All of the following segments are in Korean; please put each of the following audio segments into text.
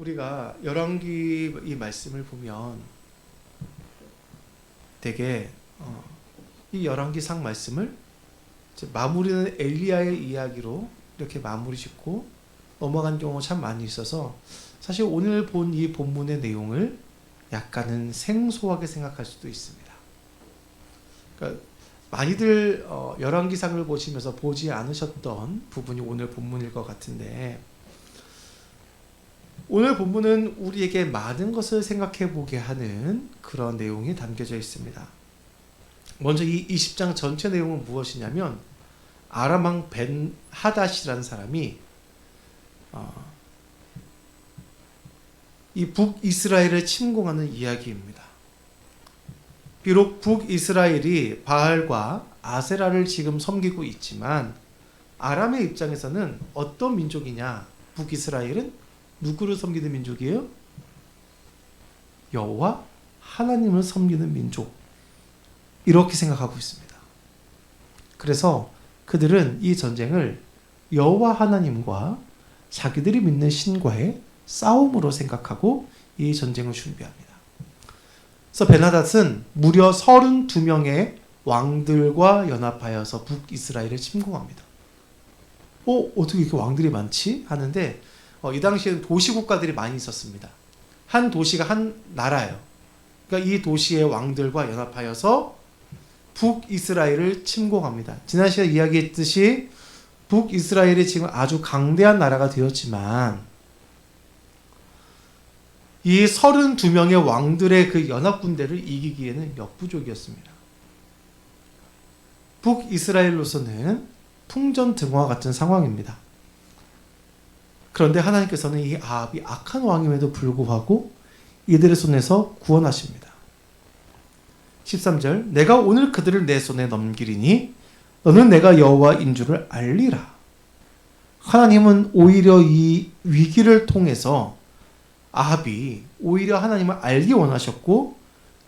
우리가 열왕기 이 말씀을 보면 되게 어, 이 열왕기상 말씀을 마무리는 엘리야의 이야기로 이렇게 마무리 짓고 넘어간 경우가 참 많이 있어서 사실 오늘 본 이 본문의 내용을 약간은 생소하게 생각할 수도 있습니다. 그러니까 많이들 어, 열왕기상을 보시면서 보지 않으셨던 부분이 오늘 본문일 것 같은데 오늘 본문은 우리에게 많은 것을 생각해 보게 하는 그런 내용이 담겨져 있습니다. 먼저 이 20장 전체 내용은 무엇이냐면 아람왕 벤 하닷이라는 사람이 어, 이 북이스라엘을 침공하는 이야기입니다. 비록 북이스라엘이 바알과 아세라를 지금 섬기고 있지만 아람의 입장에서는 어떤 민족이냐? 북이스라엘은 누구를 섬기는 민족이에요? 여호와 하나님을 섬기는 민족. 이렇게 생각하고 있습니다. 그래서 그들은 이 전쟁을 여호와 하나님과 자기들이 믿는 신과의 싸움으로 생각하고 이 전쟁을 준비합니다. 그래서 베나닷은 무려 32명의 왕들과 연합하여서 북이스라엘을 침공합니다. 어, 어떻게 이렇게 왕들이 많지? 하는데 어, 이 당시에는 도시 국가들이 많이 있었습니다. 한 도시가 한 나라예요. 그러니까 이 도시의 왕들과 연합하여서 북이스라엘을 침공합니다. 지난 시간에 이야기했듯이 북이스라엘이 지금 아주 강대한 나라가 되었지만 이 32명의 왕들의 그 연합 군대를 이기기에는 역부족이었습니다. 북이스라엘로서는 풍전등화 같은 상황입니다. 그런데 하나님께서는 이 아합이 악한 왕임에도 불구하고 이들의 손에서 구원하십니다. 13절 내가 오늘 그들을 내 손에 넘기리니 너는 내가 여호와인 줄을 알리라. 하나님은 오히려 이 위기를 통해서 아합이 오히려 하나님을 알기 원하셨고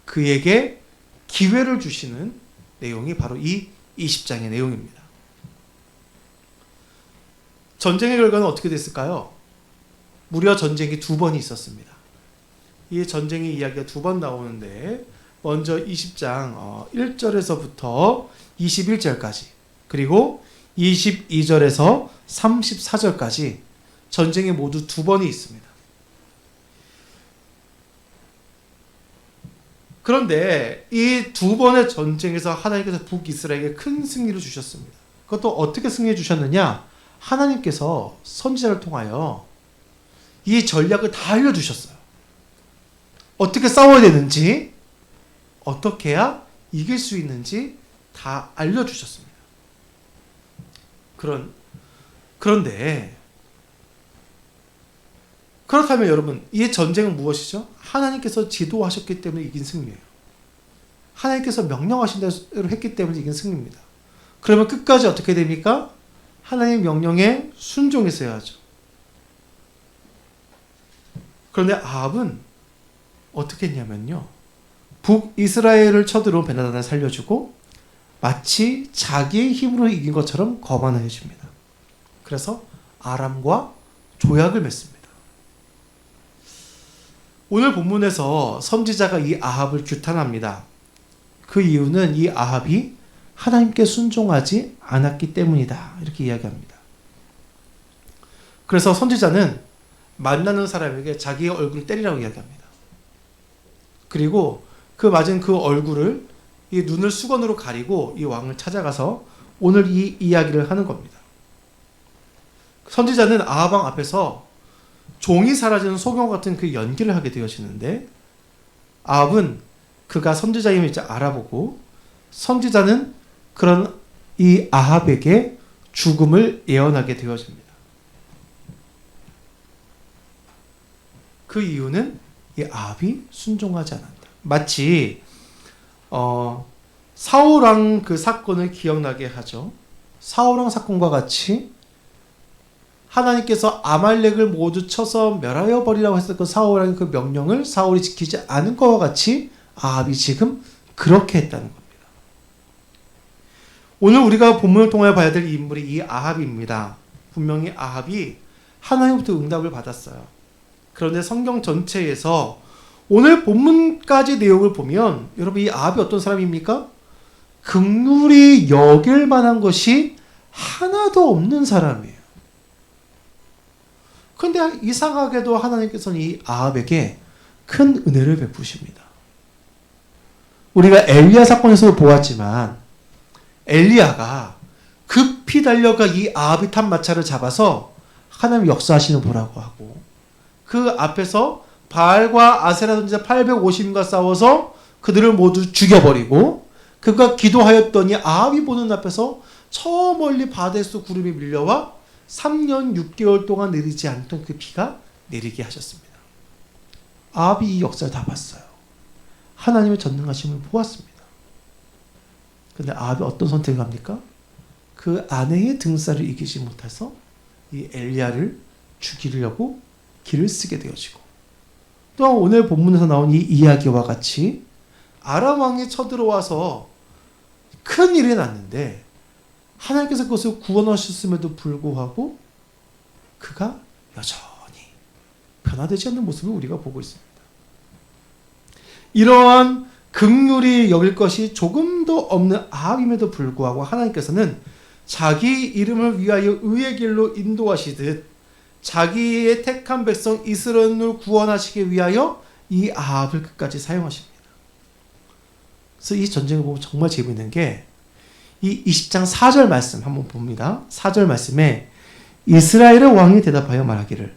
그에게 기회를 주시는 내용이 바로 이 20장의 내용입니다. 전쟁의 결과는 어떻게 됐을까요? 무려 전쟁이 두 번이 있었습니다. 이 전쟁의 이야기가 두 번 나오는데 먼저 20장 1절에서부터 21절까지 그리고 22절에서 34절까지 전쟁이 모두 두 번이 있습니다. 그런데 이 두 번의 전쟁에서 하나님께서 북이스라엘에게 큰 승리를 주셨습니다. 그것도 어떻게 승리해 주셨느냐? 하나님께서 선지자를 통하여 이 전략을 다 알려주셨어요. 어떻게 싸워야 되는지, 어떻게 해야 이길 수 있는지 다 알려주셨습니다. 그런, 그런데, 그렇다면 여러분, 이 전쟁은 무엇이죠? 하나님께서 지도하셨기 때문에 이긴 승리예요. 하나님께서 명령하신 대로 했기 때문에 이긴 승리입니다. 그러면 끝까지 어떻게 됩니까? 하나님의 명령에 순종했어야 하죠. 그런데 아합은 어떻게 했냐면요. 북이스라엘을 쳐들어온 베나단을 살려주고 마치 자기의 힘으로 이긴 것처럼 거만해 줍니다. 그래서 아람과 조약을 맺습니다. 오늘 본문에서 선지자가 이 아합을 규탄합니다. 그 이유는 이 아합이 하나님께 순종하지 않았기 때문이다. 이렇게 이야기합니다. 그래서 선지자는 만나는 사람에게 자기의 얼굴을 때리라고 이야기합니다. 그리고 그 맞은 그 얼굴을 이 눈을 수건으로 가리고 이 왕을 찾아가서 오늘 이 이야기를 하는 겁니다. 선지자는 아하방 앞에서 종이 사라지는 소경 같은 그 연기를 하게 되어지는데 아합은 그가 선지자임을 알아보고 선지자는 그런 이 아합에게 죽음을 예언하게 되어집니다. 그 이유는 이 아합이 순종하지 않았다. 마치 어, 사울왕 그 사건을 기억나게 하죠. 사울왕 사건과 같이 하나님께서 아말렉을 모두 쳐서 멸하여 버리라고 했을 그 사울왕의 그 명령을 사울이 지키지 않은 것과 같이 아합이 지금 그렇게 했다는 겁니다. 오늘 우리가 본문을 통해 봐야 될 인물이 이 아합입니다. 분명히 아합이 하나님부터 응답을 받았어요. 그런데 성경 전체에서 오늘 본문까지 내용을 보면 여러분 이 아합이 어떤 사람입니까? 극률이 여길 만한 것이 하나도 없는 사람이에요. 그런데 이상하게도 하나님께서는 이 아합에게 큰 은혜를 베푸십니다. 우리가 엘리야 사건에서 보았지만 엘리야가 급히 달려가 이 아합이 탄 마차를 잡아서 하나님 역사하시는 보라고 하고 그 앞에서 바알과 아세라 선지자 850인과 싸워서 그들을 모두 죽여버리고 그가 기도하였더니 아합이 보는 앞에서 저 멀리 바데스 구름이 밀려와 3년 6개월 동안 내리지 않던 그 비가 내리게 하셨습니다. 아합이 이 역사를 다 봤어요. 하나님의 전능하심을 보았습니다. 근데 아합이 어떤 선택을 합니까? 그 아내의 등살을 이기지 못해서 이 엘리야를 죽이려고 길을 쓰게 되어지고 또한 오늘 본문에서 나온 이 이야기와 같이 아람 왕이 쳐들어와서 큰 일이 났는데 하나님께서 그것을 구원하셨음에도 불구하고 그가 여전히 변화되지 않는 모습을 우리가 보고 있습니다. 이러한 극률이 여길 것이 조금도 없는 아합임에도 불구하고 하나님께서는 자기 이름을 위하여 의의 길로 인도하시듯 자기의 택한 백성 이스라엘을 구원하시기 위하여 이 아합을 끝까지 사용하십니다. 그래서 이 전쟁을 보면 정말 재미있는 게 이 20장 4절 말씀 한번 봅니다. 4절 말씀에 이스라엘의 왕이 대답하여 말하기를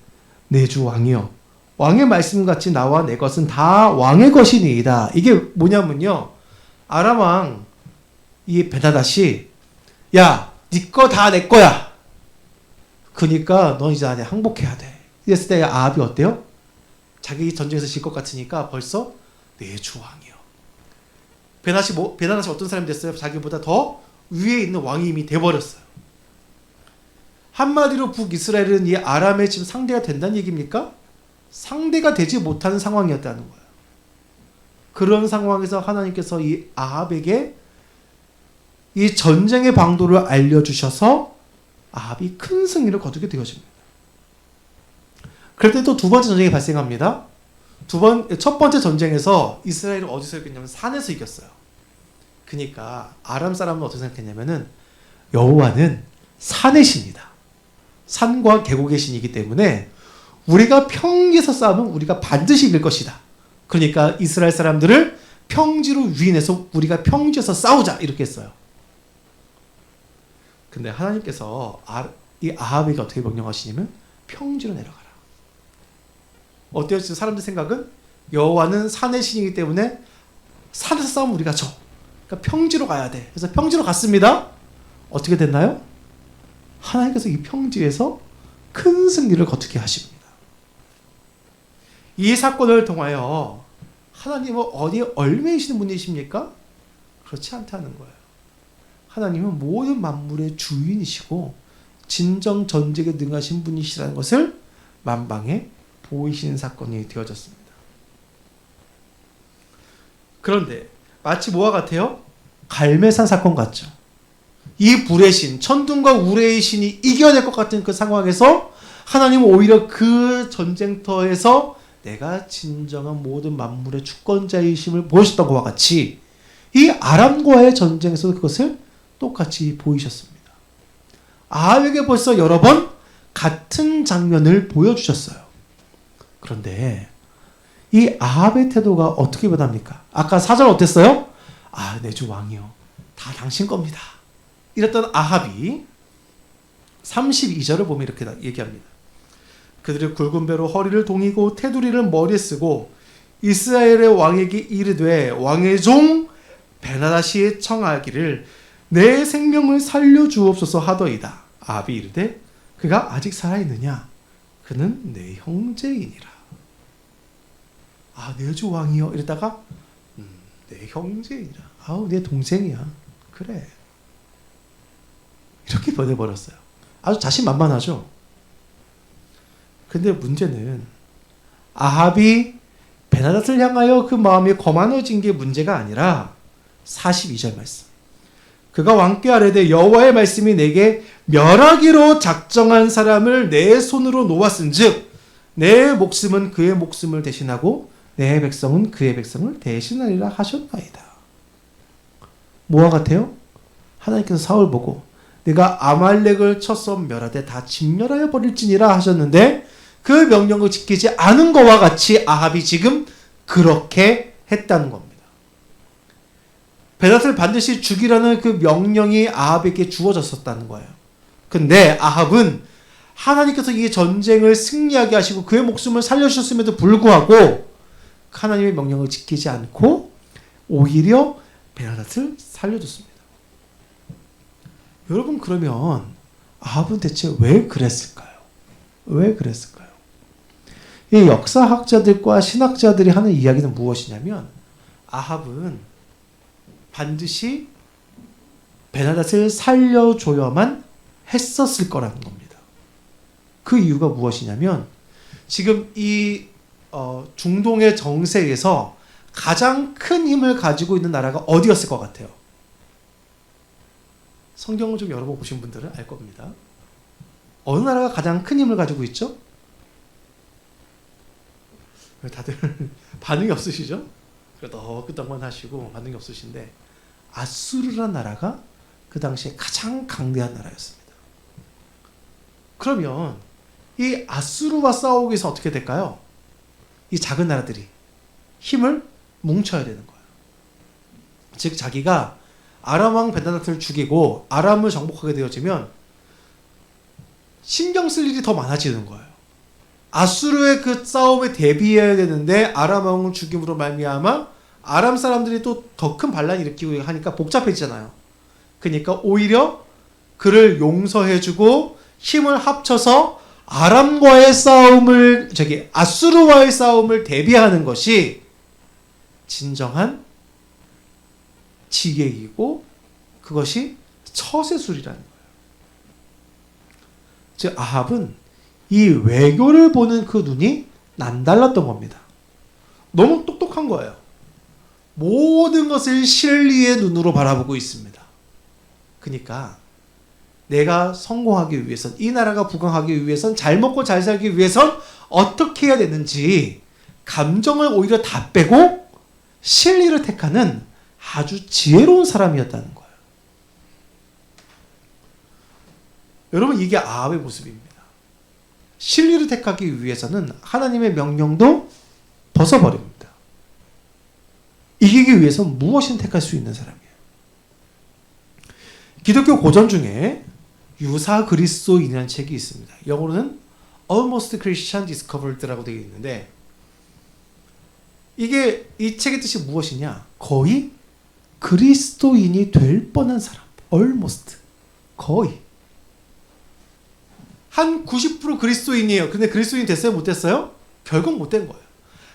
내주 왕이여 왕의 말씀같이 나와 내 것은 다 왕의 것이니이다. 이게 뭐냐면요. 아람 왕 이 베다다시 야, 네 거 다 내 거야. 그니까 너 이제 안에 항복해야 돼. 이랬을 때 아합이 어때요? 자기 전쟁에서 질 것 같으니까 벌써 내 주 왕이요. 베나시 뭐 베나시 어떤 사람이 됐어요? 자기보다 더 위에 있는 왕이 이미 돼 버렸어요. 한마디로 북이스라엘은 이 아람의 지금 상대가 된다는 얘기입니까? 상대가 되지 못하는 상황이었다는 거예요. 그런 상황에서 하나님께서 이 아합에게 이 전쟁의 방도를 알려주셔서 아합이 큰 승리를 거두게 되어집니다. 때또두 번째 전쟁이 발생합니다. 두 번, 첫 번째 전쟁에서 이스라엘은 어디서 이겼냐면 산에서 이겼어요. 그러니까 아람 사람은 어떻게 생각했냐면은 여호와는 산의 신이다. 산과 계곡의 신이기 때문에 우리가 평지에서 싸우면 우리가 반드시 이길 것이다. 그러니까 이스라엘 사람들을 평지로 유인해서 우리가 평지에서 싸우자 이렇게 했어요. 근데 하나님께서 아, 이 아합에게 어떻게 명령하시냐면 평지로 내려가라. 어때요? 사람들 생각은 여호와는 산의 신이기 때문에 산에서 싸우면 우리가 져. 그러니까 평지로 가야 돼. 그래서 평지로 갔습니다. 어떻게 됐나요? 하나님께서 이 평지에서 큰 승리를 거두게 하십니다. 이 사건을 통하여 하나님은 어디에 얽매이시는 분이십니까? 그렇지 않다는 거예요. 하나님은 모든 만물의 주인이시고 진정 전쟁에 능하신 분이시라는 것을 만방에 보이시는 사건이 되어졌습니다. 그런데 마치 뭐와 같아요? 갈매산 사건 같죠. 이 불의 신, 천둥과 우레의 신이 이겨낼 것 같은 그 상황에서 하나님은 오히려 그 전쟁터에서 내가 진정한 모든 만물의 주권자이심을 보여줬던 것과 같이 이 아람과의 전쟁에서 그것을 똑같이 보이셨습니다. 아합에게 벌써 여러 번 같은 장면을 보여주셨어요. 그런데 이 아합의 태도가 어떻게 변합니까? 아까 사절 어땠어요? 아, 내 주 왕이요. 다 당신 겁니다. 이랬던 아합이 32절을 보면 이렇게 얘기합니다. 그들이 굵은 배로 허리를 동이고 테두리를 머리에 쓰고 이스라엘의 왕에게 이르되 왕의 종 베나다시에 청하기를 내 생명을 살려 주옵소서 하더이다. 아합이 이르되 그가 아직 살아 있느냐? 그는 내 형제이니라. 아, 내 주 왕이요. 이랬다가 음, 내 형제이니라. 아우, 내 동생이야. 그래. 이렇게 보내 버렸어요. 아주 자신만만하죠. 근데 문제는 아합이 베나닷을 향하여 그 마음이 거만해진 게 문제가 아니라 42절 말씀. 그가 왕께 아뢰되 여호와의 말씀이 내게 멸하기로 작정한 사람을 내 손으로 놓았은즉 내 목숨은 그의 목숨을 대신하고 내 백성은 그의 백성을 대신하리라 하셨나이다. 뭐와 같아요? 하나님께서 사울 보고 내가 아말렉을 쳐서 멸하되 다 진멸하여 버릴지니라 하셨는데 그 명령을 지키지 않은 것과 같이 아합이 지금 그렇게 했다는 겁니다. 베닷을 반드시 죽이라는 그 명령이 아합에게 주어졌었다는 거예요. 근데 아합은 하나님께서 이 전쟁을 승리하게 하시고 그의 목숨을 살려주셨음에도 불구하고 하나님의 명령을 지키지 않고 오히려 베나닷을 살려줬습니다. 여러분 그러면 아합은 대체 왜 그랬을까요? 왜 그랬을까요? 이 역사학자들과 신학자들이 하는 이야기는 무엇이냐면 아합은 반드시 베나닷을 살려줘야만 했었을 거라는 겁니다. 그 이유가 무엇이냐면 지금 이 어, 중동의 정세에서 가장 큰 힘을 가지고 있는 나라가 어디였을 것 같아요? 성경을 좀 여러 번 보신 분들은 알 겁니다. 어느 나라가 가장 큰 힘을 가지고 있죠? 왜 다들 반응이 없으시죠? 더 끄덕만 하시고 반응이 없으신데 아수르란 나라가 그 당시에 가장 강대한 나라였습니다. 그러면 이 아수르와 싸우기 위해서 어떻게 될까요? 이 작은 나라들이 힘을 뭉쳐야 되는 거예요. 즉 자기가 아람 왕 벤다다트를 죽이고 아람을 정복하게 되어지면 신경 쓸 일이 더 많아지는 거예요. 아수르의 그 싸움에 대비해야 되는데 아람 왕을 죽임으로 말미암아 아람 사람들이 또 더 큰 반란을 일으키고 하니까 복잡해지잖아요. 그러니까 오히려 그를 용서해주고 힘을 합쳐서 아람과의 싸움을 저기 아수르와의 싸움을 대비하는 것이 진정한 지객이고 그것이 처세술이라는 거예요. 즉 아합은 이 외교를 보는 그 눈이 남달랐던 겁니다. 너무 똑똑한 거예요. 모든 것을 실리의 눈으로 바라보고 있습니다. 그러니까 내가 성공하기 위해선 이 나라가 부강하기 위해선 잘 먹고 잘 살기 위해선 어떻게 해야 되는지 감정을 오히려 다 빼고 실리를 택하는 아주 지혜로운 사람이었다는 거예요. 여러분 이게 아합의 모습입니다. 실리를 택하기 위해서는 하나님의 명령도 벗어버립니다. 이기기 위해서 무엇인 택할 수 있는 사람이에요. 기독교 고전 중에 유사 그리스도인이라는 책이 있습니다. 영어로는 Almost Christian Discovered라고 되어 있는데 이게 이 책의 뜻이 무엇이냐? 거의 그리스도인이 될 뻔한 사람. Almost. 거의. 한 90% 그리스도인이에요. 근데 그리스도인 됐어요? 못 됐어요? 결국 못 된 거예요.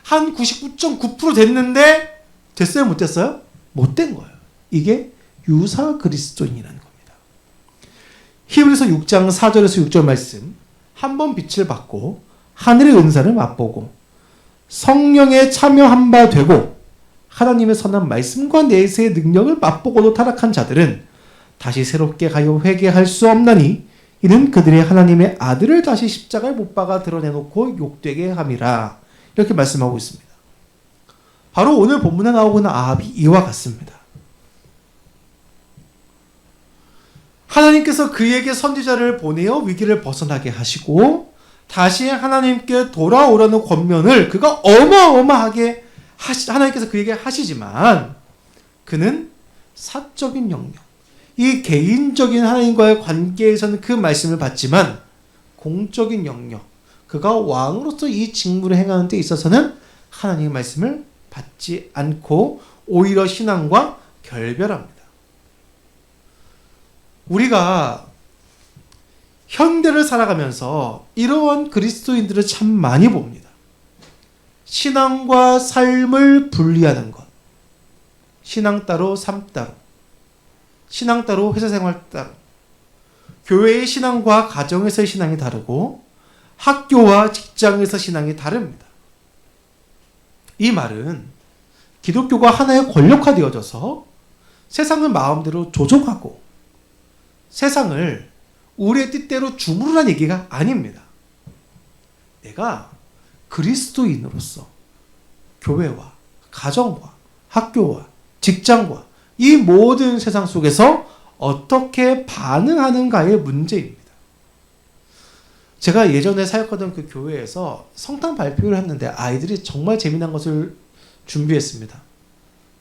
한 99.9% 됐는데 됐어요? 못 됐어요? 못 된 거예요. 이게 유사 그리스도인이라는 겁니다. 히브리서 6장 4절에서 6절 말씀. 한 번 빛을 받고 하늘의 은사를 맛보고 성령에 참여한 바 되고 하나님의 선한 말씀과 내세의 능력을 맛보고도 타락한 자들은 다시 새롭게 가요 회개할 수 없나니 이는 그들의 하나님의 아들을 다시 십자가에 못 박아 드러내놓고 욕되게 함이라 이렇게 말씀하고 있습니다. 바로 오늘 본문에 나오고 있는 아합이 이와 같습니다. 하나님께서 그에게 선지자를 보내어 위기를 벗어나게 하시고 다시 하나님께 돌아오라는 권면을 그가 어마어마하게 하시, 하나님께서 그에게 하시지만 그는 사적인 영역, 이 개인적인 하나님과의 관계에서는 그 말씀을 받지만 공적인 영역, 그가 왕으로서 이 직무를 행하는 데 있어서는 하나님의 말씀을 받지 않고 오히려 신앙과 결별합니다. 우리가 현대를 살아가면서 이러한 그리스도인들을 참 많이 봅니다. 신앙과 삶을 분리하는 것. 신앙 따로, 삶 따로. 신앙 따로, 회사 생활 따로. 교회의 신앙과 가정에서의 신앙이 다르고 학교와 직장에서 신앙이 다릅니다. 이 말은 기독교가 하나의 권력화되어져서 세상을 마음대로 조종하고 세상을 우리의 뜻대로 주무르란 얘기가 아닙니다. 내가 그리스도인으로서 교회와 가정과 학교와 직장과 이 모든 세상 속에서 어떻게 반응하는가의 문제입니다. 제가 예전에 사역하던 그 교회에서 성탄 발표를 했는데 아이들이 정말 재미난 것을 준비했습니다.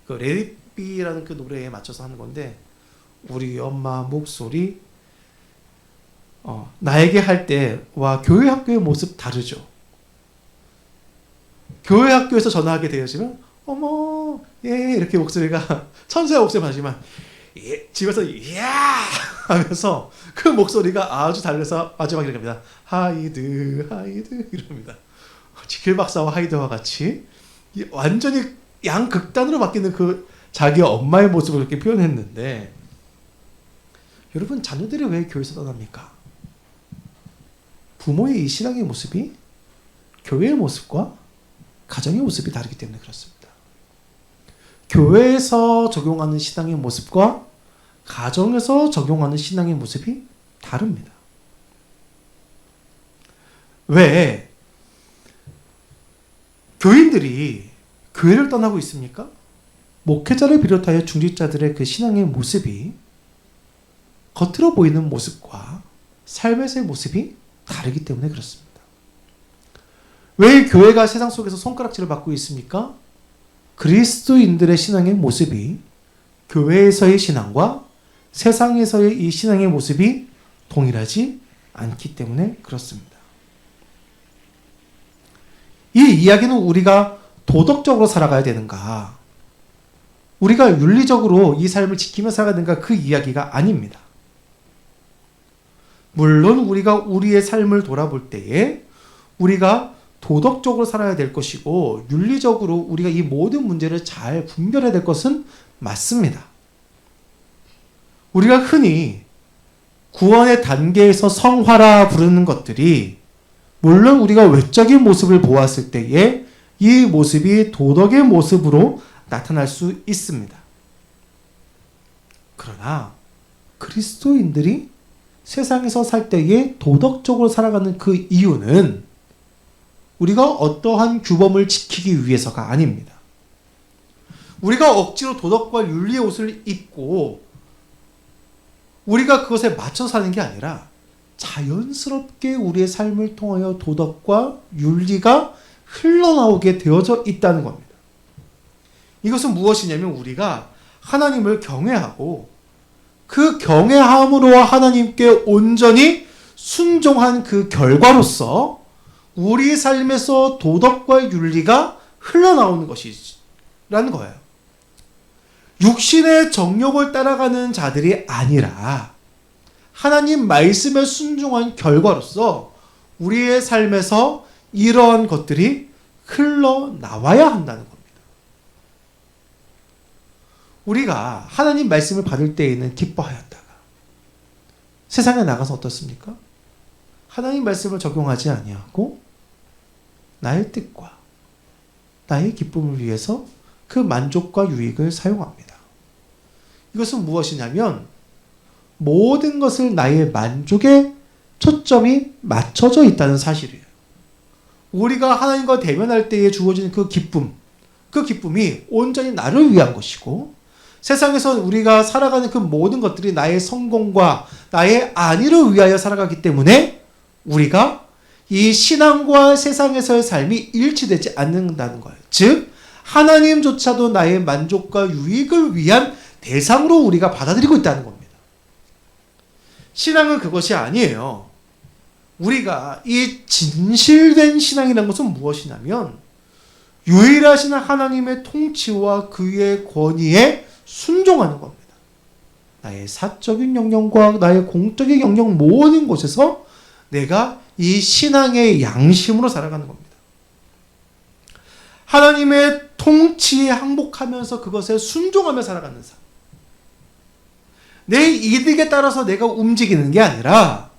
그 레디비라는 그 노래에 맞춰서 하는 건데 우리 엄마 목소리 어, 나에게 할 때와 교회 학교의 모습 다르죠. 교회 학교에서 전화하게 되어지면 어머 예 이렇게 목소리가 천사의 목소리 하지만 예, 집에서 이야 하면서 그 목소리가 아주 달라서 마지막에 이렇게 합니다. 하이드 하이드 이럽니다. 지킬 박사와 하이드와 같이 이 완전히 양극단으로 바뀌는 그 자기 엄마의 모습을 이렇게 표현했는데 여러분 자녀들이 왜 교회에서 떠납니까? 부모의 이 신앙의 모습이 교회의 모습과 가정의 모습이 다르기 때문에 그렇습니다. 교회에서 적용하는 신앙의 모습과 가정에서 적용하는 신앙의 모습이 다릅니다. 왜 교인들이 교회를 떠나고 있습니까? 목회자를 비롯하여 중직자들의 그 신앙의 모습이 겉으로 보이는 모습과 삶에서의 모습이 다르기 때문에 그렇습니다. 왜 교회가 세상 속에서 손가락질을 받고 있습니까? 그리스도인들의 신앙의 모습이 교회에서의 신앙과 세상에서의 이 신앙의 모습이 동일하지 않기 때문에 그렇습니다. 이 이야기는 우리가 도덕적으로 살아가야 되는가, 우리가 윤리적으로 이 삶을 지키며 살아야 되는가 그 이야기가 아닙니다. 물론 우리가 우리의 삶을 돌아볼 때에 우리가 도덕적으로 살아야 될 것이고 윤리적으로 우리가 이 모든 문제를 잘 분별해야 될 것은 맞습니다. 우리가 흔히 구원의 단계에서 성화라 부르는 것들이 물론 우리가 외적인 모습을 보았을 때에 이 모습이 도덕의 모습으로 나타날 수 있습니다. 그러나 그리스도인들이 세상에서 살 때에 도덕적으로 살아가는 그 이유는 우리가 어떠한 규범을 지키기 위해서가 아닙니다. 우리가 억지로 도덕과 윤리의 옷을 입고 우리가 그것에 맞춰 사는 게 아니라 자연스럽게 우리의 삶을 통하여 도덕과 윤리가 흘러나오게 되어져 있다는 겁니다. 이것은 무엇이냐면 우리가 하나님을 경외하고 그 경외함으로 하나님께 온전히 순종한 그 결과로서 우리 삶에서 도덕과 윤리가 흘러나오는 것이라는 거예요. 육신의 정욕을 따라가는 자들이 아니라 하나님 말씀에 순종한 결과로서 우리의 삶에서 이러한 것들이 흘러나와야 한다는 겁니다. 우리가 하나님 말씀을 받을 때에는 기뻐하였다가 세상에 나가서 어떻습니까? 하나님 말씀을 적용하지 아니하고 나의 뜻과 나의 기쁨을 위해서 그 만족과 유익을 사용합니다. 이것은 무엇이냐면 모든 것을 나의 만족에 초점이 맞춰져 있다는 사실이에요. 우리가 하나님과 대면할 때에 주어지는 그 기쁨, 그 기쁨이 온전히 나를 위한 것이고 세상에서 우리가 살아가는 그 모든 것들이 나의 성공과 나의 안위를 위하여 살아가기 때문에 우리가 이 신앙과 세상에서의 삶이 일치되지 않는다는 거예요. 즉, 하나님조차도 나의 만족과 유익을 위한 대상으로 우리가 받아들이고 있다는 겁니다. 신앙은 그것이 아니에요. 우리가 이 진실된 신앙이라는 것은 무엇이냐면, 유일하신 하나님의 통치와 그의 권위에 순종하는 겁니다. 나의 사적인 영역과 나의 공적인 영역 모든 곳에서 내가 이 신앙의 양심으로 살아가는 겁니다. 하나님의 통치에 항복하면서 그것에 순종하며 살아가는 삶. 내 이득에 따라서 내가 움직이는 게 아니라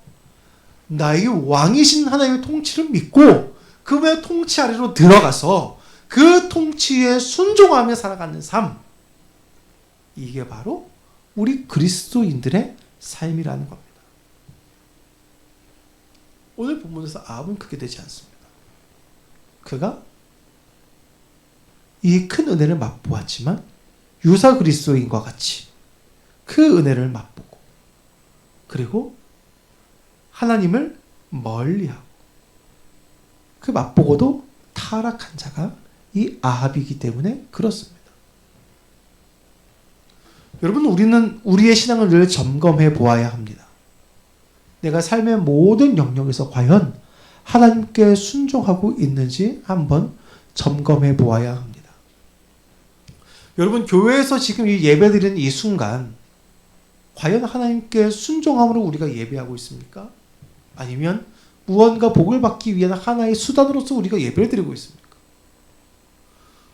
나의 왕이신 하나님의 통치를 믿고 그분의 통치 아래로 들어가서 그 통치에 순종하며 살아가는 삶. 이게 바로 우리 그리스도인들의 삶이라는 겁니다. 오늘 본문에서 아합은 그게 되지 않습니다. 그가 이 큰 은혜를 맛보았지만 유사 그리스도인과 같이 그 은혜를 맛보고 그리고 하나님을 멀리하고 그 맛보고도 타락한 자가 이 아합이기 때문에 그렇습니다. 여러분 우리는 우리의 신앙을 늘 점검해 보아야 합니다. 내가 삶의 모든 영역에서 과연 하나님께 순종하고 있는지 한번 점검해 보아야 합니다. 여러분 교회에서 지금 이 예배 드리는 이 순간 과연 하나님께 순종함으로 우리가 예배하고 있습니까? 아니면 무언가 복을 받기 위한 하나의 수단으로서 우리가 예배를 드리고 있습니까?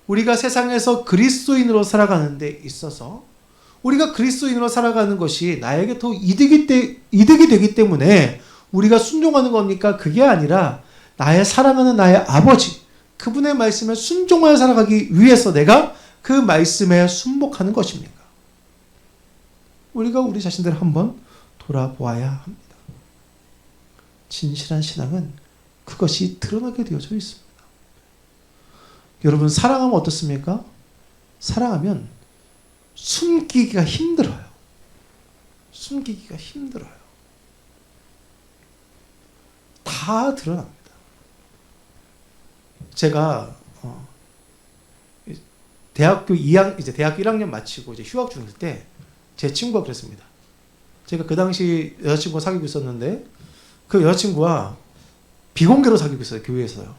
우리가 세상에서 그리스도인으로 살아가는 데 있어서 우리가 그리스도인으로 살아가는 것이 나에게 더 이득이, 때, 이득이 되기 때문에 우리가 순종하는 겁니까? 그게 아니라 나의 사랑하는 나의 아버지 그분의 말씀에 순종하여 살아가기 위해서 내가 그 말씀에 순복하는 것입니까? 우리가 우리 자신들을 한번 돌아보아야 합니다. 진실한 신앙은 그것이 드러나게 되어져 있습니다. 여러분 사랑하면 어떻습니까? 사랑하면 숨기기가 힘들어요. 숨기기가 힘들어요. 다 드러납니다. 제가 어, 대학교 2학 이제 대학교 1학년 마치고 이제 휴학 중일 때 제 친구가 그랬습니다. 제가 그 당시 여자친구가 사귀고 있었는데 그 여자친구와 비공개로 사귀고 있어요 교회에서요.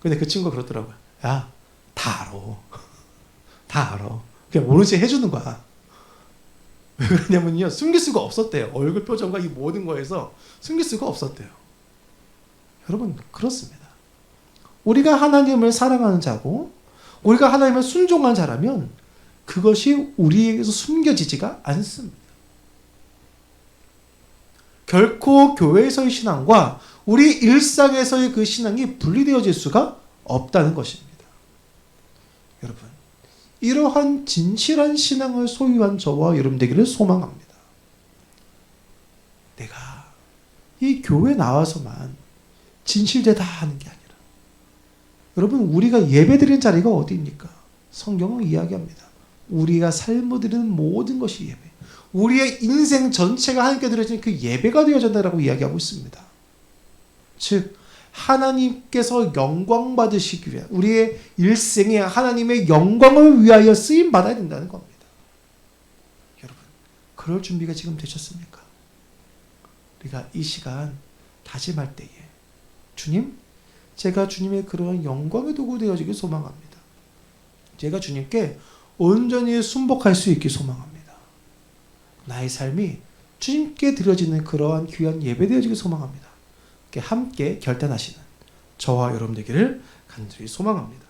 근데 그 친구가 그러더라고요. 야, 다 알아. 다 알아. 그냥 모른 체 해주는 거야. 왜 그러냐면요. 숨길 수가 없었대요. 얼굴 표정과 이 모든 거에서 숨길 수가 없었대요. 여러분, 그렇습니다. 우리가 하나님을 사랑하는 자고, 우리가 하나님을 순종한 자라면, 그것이 우리에게서 숨겨지지가 않습니다. 결코 교회에서의 신앙과 우리 일상에서의 그 신앙이 분리되어질 수가 없다는 것입니다. 여러분, 이러한 진실한 신앙을 소유한 저와 여러분 되기를 소망합니다. 내가 이 교회 나와서만 진실되다 하는 게 아니라 여러분 우리가 예배드리는 자리가 어디입니까? 성경은 이야기합니다. 우리가 삶을 드리는 모든 것이 예배. 우리의 인생 전체가 하나님께 드려지는 그 예배가 되어진다라고 이야기하고 있습니다. 즉 하나님께서 영광 받으시기 위해 우리의 일생에 하나님의 영광을 위하여 쓰임 받아야 된다는 겁니다. 여러분, 그럴 준비가 지금 되셨습니까? 우리가 이 시간 다짐할 때에 주님, 제가 주님의 그러한 영광의 도구 되어지길 소망합니다. 제가 주님께 온전히 순복할 수 있길 소망합니다. 나의 삶이 주님께 드려지는 그러한 귀한 예배 되어지길 소망합니다. 함께 결단하시는 저와 여러분 되기를 간절히 소망합니다.